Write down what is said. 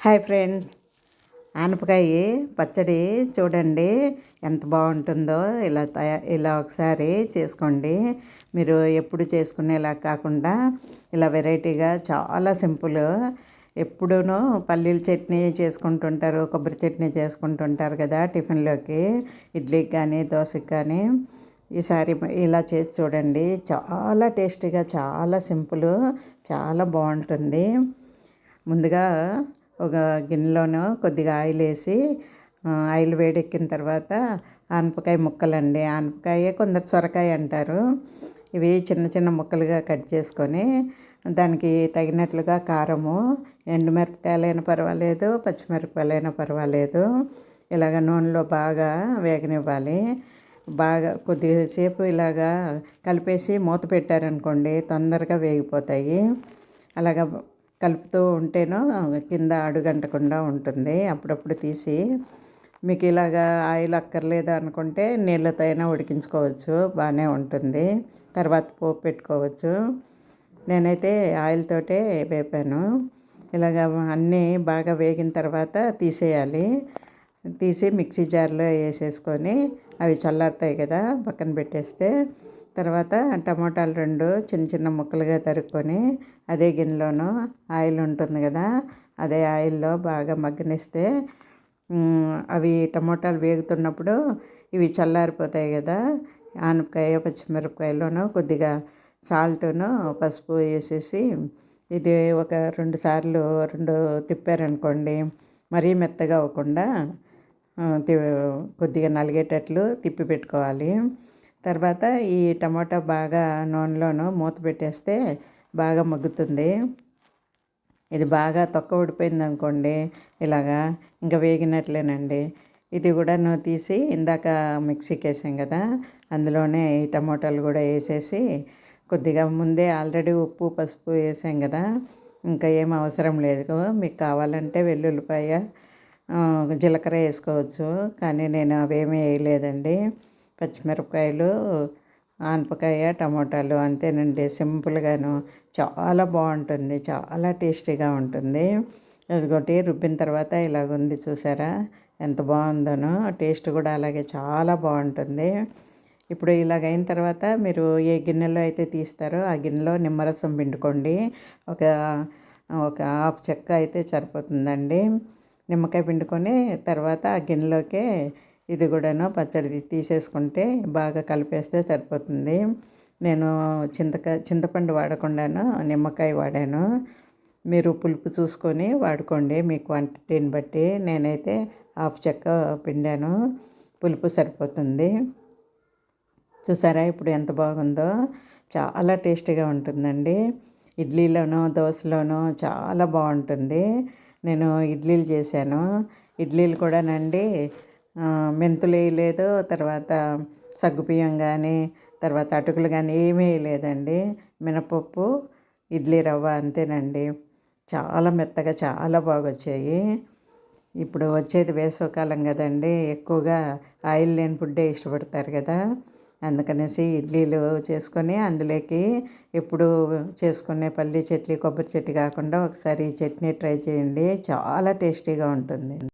Hi friends ఆనపకాయ పచ్చడి చూడండి ఎంత బాగుంటుందో. ఇలా తయా ఇలా ఒకసారి చేసుకోండి. మీరు ఎప్పుడు చేసుకునేలా కాకుండా ఇలా వెరైటీగా చాలా సింపుల్. ఎప్పుడూనూ పల్లీల చట్నీ చేసుకుంటుంటారు కొబ్బరి చట్నీ చేసుకుంటుంటారు కదా టిఫిన్లోకి. ఇడ్లీకి కానీ దోశకి కానీ. ఈసారి ఇలా చేసి చూడండి. చాలా టేస్టీగా చాలా సింపుల్ చాలా బాగుంటుంది. ముందుగా ఒక గిన్నెలోనూ కొద్దిగా ఆయిల్ వేసి ఆయిల్ వేడెక్కిన తర్వాత ఆనపకాయ ముక్కలండి. ఆనపకాయ కొందరు సొరకాయ అంటారు. ఇవి చిన్న చిన్న ముక్కలుగా కట్ చేసుకొని దానికి తగినట్లుగా కారము ఎండుమిరపకాయలైనా పర్వాలేదు పచ్చిమిరపకాయలైనా పర్వాలేదు. ఇలాగ నూనెలో బాగా వేగనివ్వాలి. బాగా కొద్దిసేపు ఇలాగా కలిపేసి మూత పెట్టారనుకోండి తొందరగా వేగిపోతాయి. అలాగ కలుపుతూ ఉంటేనో కింద అడుగంటకుండా ఉంటుంది. అప్పుడప్పుడు తీసి మీకు ఇలాగా ఆయిల్ అక్కర్లేదు అనుకుంటే నీళ్ళతో అయినా ఉడికించుకోవచ్చు బాగానే ఉంటుంది. తర్వాత పోపు పెట్టుకోవచ్చు. నేనైతే ఆయిల్ తోటే వేపాను. ఇలాగ అన్నీ బాగా వేగిన తర్వాత తీసేయాలి. తీసి మిక్సీ జార్లో వేసేసుకొని అవి చల్లారుతాయి కదా పక్కన పెట్టేస్తే తర్వాత టమోటాలు రెండు చిన్న చిన్న ముక్కలుగా తరుక్కొని అదే గిన్నెలోనూ ఆయిల్ ఉంటుంది కదా అదే ఆయిల్లో బాగా మగ్గనిస్తే అవి టమోటాలు వేగుతున్నప్పుడు ఇవి చల్లారిపోతాయి కదా ఆనపకాయ పచ్చిమిరపకాయలోను కొద్దిగా సాల్ట్ను పసుపు వేసేసి ఇది ఒక రెండు సార్లు రెండు తిప్పారనుకోండి మరీ మెత్తగా అవ్వకుండా కొద్దిగా నలిగేటట్లు తిప్పి పెట్టుకోవాలి. తర్వాత ఈ టమాటా బాగా నూనెలోనూ మూత పెట్టేస్తే బాగా మగ్గుతుంది. ఇది బాగా తొక్క ఊడిపోయింది అనుకోండి ఇలాగా ఇంకా వేగినట్లేనండి. ఇది కూడా నువ్వు తీసి ఇందాక మిక్సీకి వేసాం కదా అందులోనే ఈ టమోటాలు కూడా వేసేసి కొద్దిగా ముందే ఆల్రెడీ ఉప్పు పసుపు వేసాం కదా ఇంకా ఏం అవసరం లేదు. మీకు కావాలంటే వెల్లుల్లిపాయ జీలకర్ర వేసుకోవచ్చు కానీ నేను అవేమీ వేయలేదండి. పచ్చిమిరపకాయలు ఆనపకాయ టమోటాలు అంతేనండి. సింపుల్గాను చాలా బాగుంటుంది. చాలా టేస్టీగా ఉంటుంది. అదిగోటి రుబ్బిన తర్వాత ఇలాగుంది చూసారా? ఎంత బాగుందోనో. టేస్ట్ కూడా అలాగే చాలా బాగుంటుంది. ఇప్పుడు ఇలాగైన తర్వాత మీరు ఏ గిన్నెలో అయితే తీస్తారో ఆ గిన్నెలో నిమ్మరసం పిండుకోండి. ఒక ఒక హాఫ్ చెక్క అయితే సరిపోతుందండి. నిమ్మకాయ పిండుకొని తర్వాత ఆ గిన్నెలోకే ఇది కూడాను పచ్చడి తీసేసుకుంటే బాగా కలిపేస్తే సరిపోతుంది. నేను చింతకాయ చింతపండు వాడకుండాను నిమ్మకాయ వాడాను. మీరు పులుపు చూసుకొని వాడుకోండి మీ క్వాంటిటీని బట్టి. నేనైతే హాఫ్ చెక్క పిండాను పులుపు సరిపోతుంది. చూసారా ఇప్పుడు ఎంత బాగుందో? చాలా టేస్టీగా ఉంటుందండి. ఇడ్లీలోనూ దోశలోనూ చాలా బాగుంటుంది. నేను ఇడ్లీలు చేశాను. ఇడ్లీలు కూడానండి మెంతులు వేయలేదు తర్వాత సగ్గుబియ్యం కానీ తర్వాత అటుకులు కానీ ఏమీ వేయలేదండి. మినపప్పు ఇడ్లీ రవ్వ అంతేనండి. చాలా మెత్తగా చాలా బాగా వచ్చాయి ఇప్పుడు వచ్చేది వేసవకాలం కదండి ఎక్కువగా ఆయిల్ లేని ఫుడ్డే ఇష్టపడతారు కదా. అందుకనేసి ఇడ్లీలు చేసుకొని అందులోకి ఎప్పుడు చేసుకునే పల్లి చట్నీ కొబ్బరి చట్నీ కాకుండా ఒకసారి ఈ చట్నీ ట్రై చేయండి. చాలా టేస్టీగా ఉంటుంది.